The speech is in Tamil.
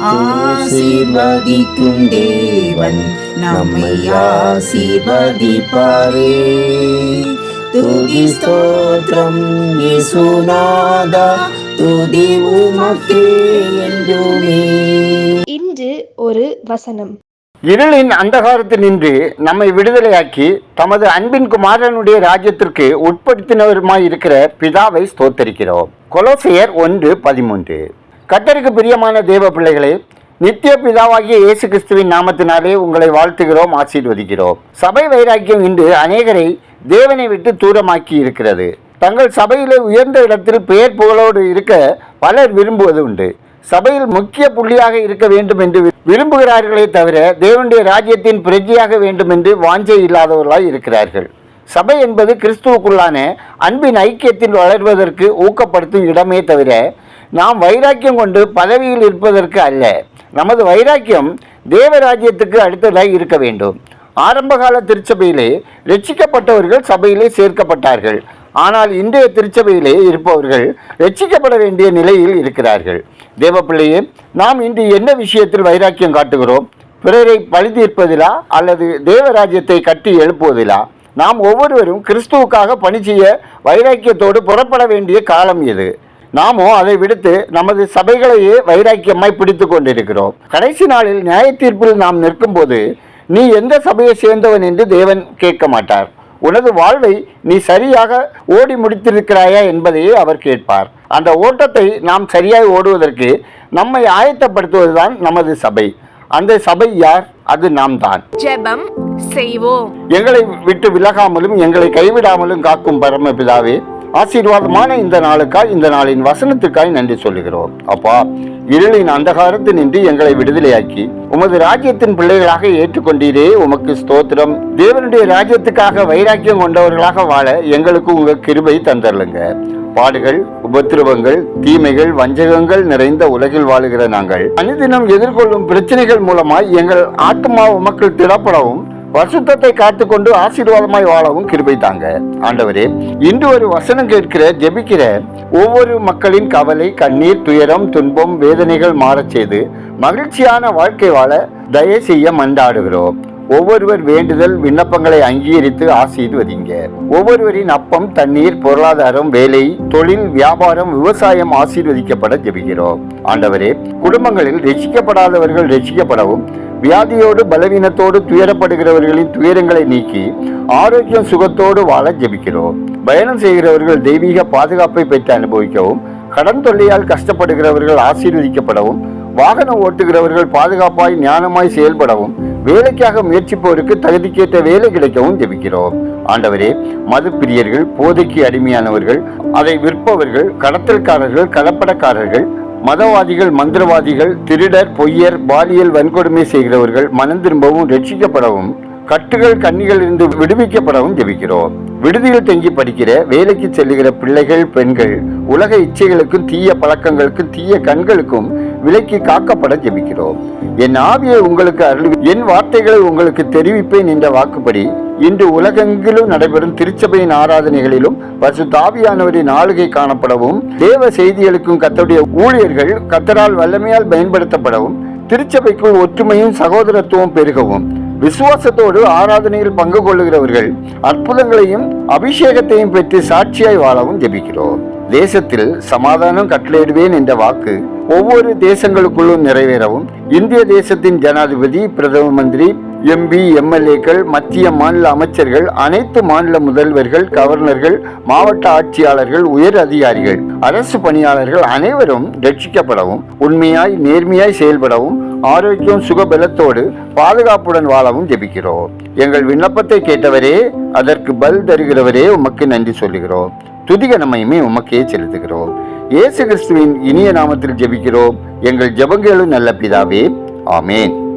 ஆசீர்வதிக்கும் தேவன் நம்மை ஆசீர்வதிப்பாரே. துதி ஸ்தோத்திரம் இயேசுநாதா துதி உமக்கே என்றுமே. இன்று ஒரு வசனம். இருளின் அந்தகாரத்தினின்று நம்மை விடுதலையாக்கி தமது அன்பின் குமாரனுடைய ராஜ்யத்திற்கு உட்படுத்தினவருமாய் இருக்கிற பிதாவை ஸ்தோத்தரிக்கிறோம். கொலோசியர் ஒன்று பதிமூன்று. கத்தருக்கு பிரியமான தேவ பிள்ளைகளே நித்திய பிதாவாகிய இயேசு கிறிஸ்துவின் நாமத்தினாலே உங்களை வாழ்த்துகிறோம் ஆசீர்வதிக்கிறோம். சபை வைராக்கியம் இன்று அநேகரை தேவனை விட்டு தூரமாக்கி இருக்கிறது. தங்கள் சபையிலே உயர்ந்த இடத்தில் பெயர் புகழோடு இருக்க பலர் விரும்புவது உண்டு. சபையில் முக்கிய புள்ளியாக இருக்க வேண்டும் என்று விரும்புகிறார்களே தவிர தேவனுடைய ராஜ்யத்தின் பிரஜையாக வேண்டும் என்று வாஞ்சை இல்லாதவர்களாய் இருக்கிறார்கள். சபை என்பது கிறிஸ்துவுக்குள்ளான அன்பின் ஐக்கியத்தில் வளர்வதற்கு ஊக்கப்படுத்தும் இடமே தவிர நாம் வைராக்கியம் கொண்டு பதவியில் இருப்பதற்கு அல்ல. நமது வைராக்கியம் தேவராஜ்யத்துக்கு அடுத்ததாய் இருக்க வேண்டும். ஆரம்பகால திருச்சபையிலே ரட்சிக்கப்பட்டவர்கள் சபையிலே சேர்க்கப்பட்டார்கள். ஆனால் இன்றைய திருச்சபையிலே இருப்பவர்கள் ரட்சிக்கப்பட வேண்டிய நிலையில் இருக்கிறார்கள். தேவப்பிள்ளையே நாம் இன்று என்ன விஷயத்தில் வைராக்கியம் காட்டுகிறோம்? பிறரை பழி தீர்ப்பதிலா அல்லது தேவராஜ்யத்தை கட்டி எழுப்புவதிலா? நாம் ஒவ்வொருவரும் கிறிஸ்துவுக்காக பணி செய்ய வைராக்கியத்தோடு புறப்பட வேண்டிய காலம் இது. நாமோ அதை விடுத்து நமது சபைகளையே வைராக்கியமாய் பிடித்து கொண்டிருக்கிறோம். கடைசி நாளில் நியாய தீர்ப்பில் நாம் நிற்கும்போது நீ எந்த சபையை சேர்ந்தவன் என்று தேவன் கேட்க மாட்டார். உனது வாழ்வை நீ சரியாக ஓடி முடித்திருக்கிறாயா என்பதையே அவர் கேட்பார். அந்த ஓட்டத்தை நாம் சரியாய் ஓடுவதற்கு நம்மை ஆயத்தப்படுத்துவதுதான் நமது சபை. அந்த சபை யார்? அது நாம் தான். ஜெபம் செய்வோம். எங்களை விட்டு விலகாமலும் எங்களை கைவிடாமலும் காக்கும் பரமபிதாவே ஆசீர்வாதமான இந்த நாளுக்காய் இந்த நாளின் வசனத்துக்காய் நன்றி சொல்லுகிறோம். அப்பா இருளின் அந்தகாரத்தினின்று எங்களை விடுதலையாக்கி உமது ராஜ்யத்தின் பிள்ளைகளாக ஏற்றுக்கொண்டீரே உமக்கு ஸ்தோத்திரம். தேவனுடைய ராஜ்யத்துக்காக வைராக்கியம் கொண்டவர்களாக வாழ எங்களுக்கு உங்க கிருபை தந்தரலுங்க பாடுகள் உபத்திரவங்கள் தீமைகள் வஞ்சகங்கள் நிறைந்த உலகில் வாழுகிற நாங்கள் அனுதினம் எதிர்கொள்ளும் பிரச்சனைகள் மூலமாய் எங்கள் ஆத்மா உமக்கு திடப்படவும் பரிசுத்தத்தை காத்துக்கொண்டு ஆசீர்வாதமாய் வாழவும் கிருபை தாங்க ஆண்டவரே இன்று ஒரு வசனம் கேட்கிற ஜெபிக்கிற ஒவ்வொரு மக்களின் கவலை கண்ணீர் துயரம் துன்பம் வேதனைகள் மாறச் செய்து மகிழ்ச்சியான வாழ்க்கை வாழ தயவு செய்ய மன்றாடுகிறோம். ஒவ்வொருவர் வேண்டுதல் விண்ணப்பங்களை அங்கீகரித்து ஆசீர்வதிங்க. ஒவ்வொருவரின் அப்பம் தண்ணீர் பொருளாதாரம் வேலை தொழில் வியாபாரம் விவசாயம் ஆசீர்வதிக்கப்பட ஜெபிக்கிறோம். ஆண்டவரே குடும்பங்களில் ரசிக்கப்படாதவர்கள் ரசிக்கப்படவும் வியாதியோடு பலவீனத்தோடு துயரப்படுகிறவர்களின் துயரங்களை நீக்கி ஆரோக்கியம் சுகத்தோடு வாழ ஜெபிக்கிறோம். பயணம் செய்கிறவர்கள் தெய்வீக பாதுகாப்பை பெற்று அனுபவிக்கவும் கடன் தொல்லையால் கஷ்டப்படுகிறவர்கள் ஆசீர்வதிக்கப்படவும் வாகனம் ஓட்டுகிறவர்கள் பாதுகாப்பாய் ஞானமாய் செயல்படவும் வேலைக்காக முயற்சிப்பவருக்கு தகுதிக்கேற்ற வேலை கிடைக்கவும் ஜெபிக்கிறோம். ஆண்டவரே மது பிரியர்கள் போதைக்கு அடிமையானவர்கள் அதை விற்பவர்கள் கடத்தல்காரர்கள் கலப்படக்காரர்கள் மதவாதிகள் மந்திரவாதிகள் திருடர் பொய்யர் பாலியல் வன்கொடுமை செய்கிறவர்கள் மனம் திரும்பவும் ரட்சிக்கப்படவும் கட்டுகள் கண்ணிகள் இருந்து விடுவிக்கப்படவும் ஜெபிக்கிறோம். விடுதியில் தங்கி படிக்கிற வேலைக்கு செல்லுகிற பிள்ளைகள் பெண்கள் உலக இச்சைகளுக்கும் தீய பழக்கங்களுக்கும் தீய கண்களுக்கும் விலைக்கு காக்கப்பட ஜெபிக்கிறோம். என் ஆவியை உங்களுக்கு அருள் என் வார்த்தைகளை உங்களுக்கு தெரிவிப்பேன் என்ற வாக்குப்படி இன்று உலகெங்கிலும் நடைபெறும் திருச்சபையின் ஆராதனைகளிலும் பசு தாவியானவரின் ஆளுகை காணப்படவும் தேவ செய்திகளுக்கும் கத்தருடைய ஊழியர்கள் கத்தரால் வல்லமையால் பயன்படுத்தப்படவும் திருச்சபைக்குள் ஒற்றுமையும் சகோதரத்துவம் பெருகவும். விசுவாசத்தோடு ஆராதனையில் பங்கு கொள்ளுகிறவர்கள் அற்புதங்களையும் அபிஷேகத்தையும் பெற்று சாட்சியாய் வாழவும் ஜெபிக்கிறோம். தேசத்தில் சமாதானம் கட்டளையிடுவேன் என்ற வாக்கு ஒவ்வொரு தேசங்களுக்குள்ளும் நிறைவேறவும். இந்திய தேசத்தின் ஜனாதிபதி பிரதம மந்திரி எம்பி எம்எல்ஏக்கள் மத்திய மாநில அமைச்சர்கள் அனைத்து மாநில முதல்வர்கள் கவர்னர்கள் மாவட்ட ஆட்சியாளர்கள் உயர் அதிகாரிகள் அரசு பணியாளர்கள் அனைவரும் ரட்சிக்கப்படவும் உண்மையாய் நேர்மையாய் செயல்படவும் ஆரோக்கியம் சுகபலத்தோடு பாதுகாப்புடன் வாழவும் ஜெபிக்கிறோம். எங்கள் விண்ணப்பத்தை கேட்டவரே அதற்கு பல் தருகிறவரே உமக்கு நன்றி சொல்லுகிறோம். துதிக நம்மையுமே உமக்கே செலுத்துகிறோம். இயேசு கிறிஸ்துவின் இனிய நாமத்தில் ஜெபிக்கிறோம். எங்கள் ஜெபங்களும் நல்ல பிதாவே. ஆமேன்.